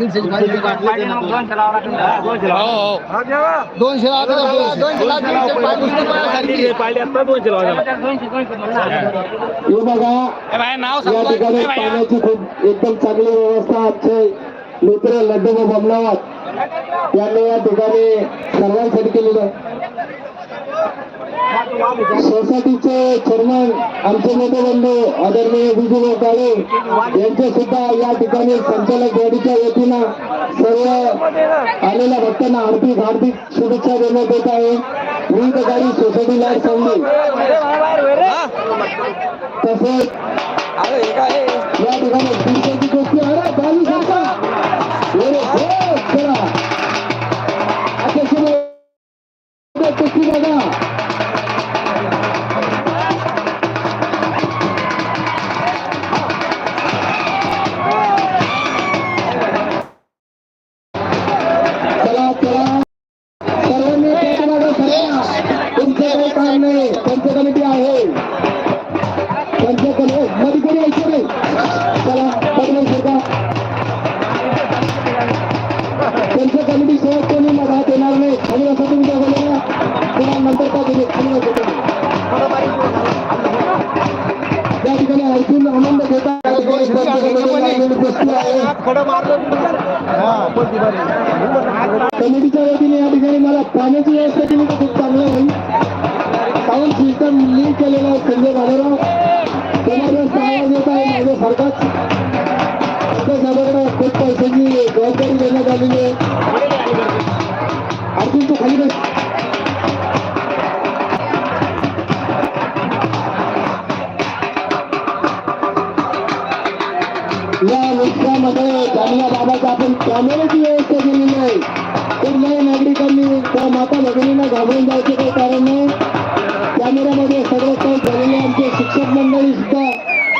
दीडशे दोनशे दोनशे दोनशे. हे या ठिकाणी पाण्याची खूप एकदम चांगली व्यवस्था आमचे. मित्र लड्डू बमलावत यांनी या ठिकाणी सर्वांसाठी केलेलं आहे. सोसायटीचे चेअरमन आमचे मोठे बंधू आदरणीय विजय काळे यांचे सुद्धा या ठिकाणी संचालक बॉडीच्या वतीनं सर्व आलेल्या भक्तांना हार्दिक हार्दिक शुभेच्छा देण्यात येत आहे. विविध गाडी सोसायटी लाइट सांगली तसेच या ठिकाणी नाही पंच कमिटी आहे पंच कमिटी मध्ये कोणी यायचं नाही चला खाली ठिकाणी ऐकून आनंद घेता कमिटीच्या वतीने या ठिकाणी मला पाण्याची व्यवस्था केली तर खूप चांगलं होईल. साऊंड सिस्टम लिंक केलेला आहे संजय भालेराव तुम्हाला आवाज येत आहे माझ्या सारखाच आपल्या साहेबांकडे खूप पैशांची जबाबदारी देण्यात आलेली आहे. अर्जुन तो खाली बस. या नुकसामध्ये चांगल्या बाबाचा आपण कॅमेऱ्याची व्यवस्था केलेली आहे. कुठल्याही नागरिकांनी त्या माता भगिनींना घाबरून जायचं काही कारण नाही. कॅमेऱ्यामध्ये सर्व काही झालेले आमचे शिक्षक मंडळी सुद्धा